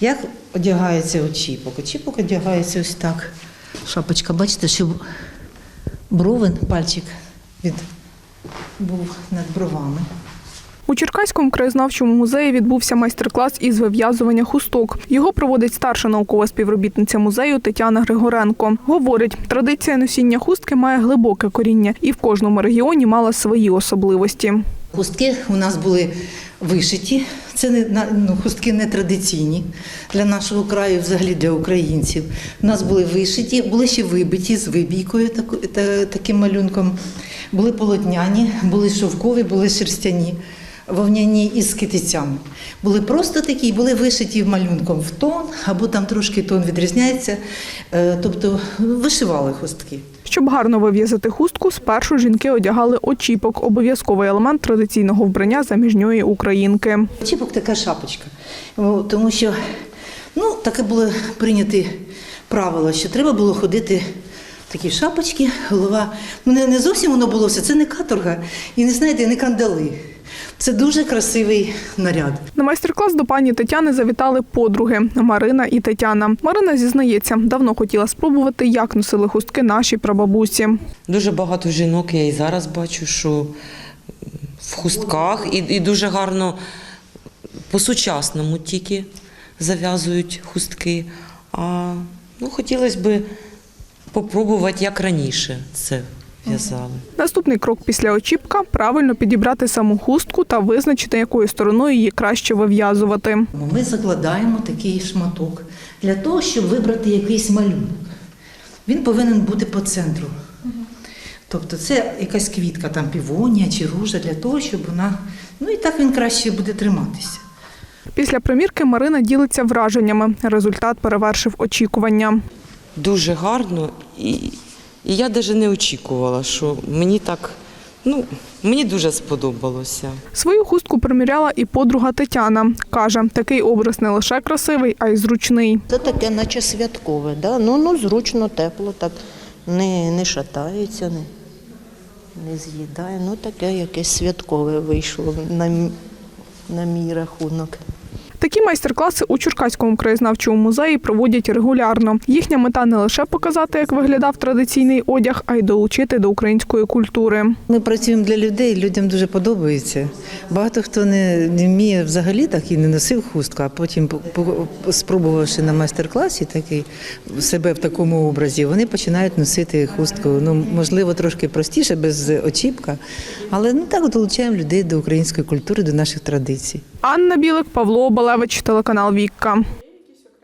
Як одягається очіпок? Очіпок одягається ось так. Шапочка, бачите, щоб бровин, пальчик від був над бровами. У Черкаському краєзнавчому музеї відбувся майстер-клас із вив'язування хусток. Його проводить старша наукова співробітниця музею Тетяна Григоренко. Говорить, традиція носіння хустки має глибоке коріння і в кожному регіоні мала свої особливості. Хустки у нас були вишиті. Це не ну, хустки не традиційні для нашого краю, взагалі для українців. У нас були вишиті, були ще вибиті з вибійкою, таку- та- таким малюнком. Були полотняні, були шовкові, були шерстяні, вовняні із китицями. Були просто такі, були вишиті малюнком в тон, або там трошки тон відрізняється. Е, Тобто вишивали хустки. Щоб гарно вив'язати хустку, спершу жінки одягали очіпок, обов'язковий елемент традиційного вбрання заміжньої українки. Очіпок така шапочка. Тому що ну, таке було прийняте правило, що треба було ходити такі шапочки, голова. Ну, не, не зовсім воно було все, це не каторга і не знаєте, не кандали. Це дуже красивий наряд. На майстер-клас до пані Тетяни завітали подруги Марина і Тетяна. Марина зізнається, давно хотіла спробувати, як носили хустки наші прабабусі. Дуже багато жінок я і зараз бачу, що в хустках і, і дуже гарно по-сучасному тільки зав'язують хустки. А ну, хотілося б попробувати, як раніше це в'язали. Наступний крок після очіпка правильно підібрати саму хустку та визначити, якою стороною її краще вив'язувати. Ми закладаємо такий шматок для того, щоб вибрати якийсь малюнок. Він повинен бути по центру. Тобто це якась квітка, там півонія чи ружа для того, щоб вона. Ну і так він краще буде триматися. Після примірки Марина ділиться враженнями. Результат перевершив очікування. Дуже гарно, і, і я навіть не очікувала, що мені так, ну, мені дуже сподобалося. Свою хустку приміряла і подруга Тетяна. Каже, такий образ не лише красивий, а й зручний. Це таке, наче святкове, да? ну, ну зручно, тепло, так не, не шатається, не, не з'їдає. Ну таке якесь святкове вийшло на, на мій рахунок. Такі майстер-класи у Черкаському краєзнавчому музеї проводять регулярно. Їхня мета не лише показати, як виглядав традиційний одяг, а й долучити до української культури. Ми працюємо для людей, людям дуже подобається. Багато хто не, вміє взагалі так і не носив хустку, а потім, по- по- спробувавши на майстер-класі такий себе в такому образі, вони починають носити хустку. Ну, можливо, трошки простіше, без очіпка, але ну так долучаємо людей до української культури, до наших традицій. Анна Білик, Павло Обалевич, телеканал Вікка.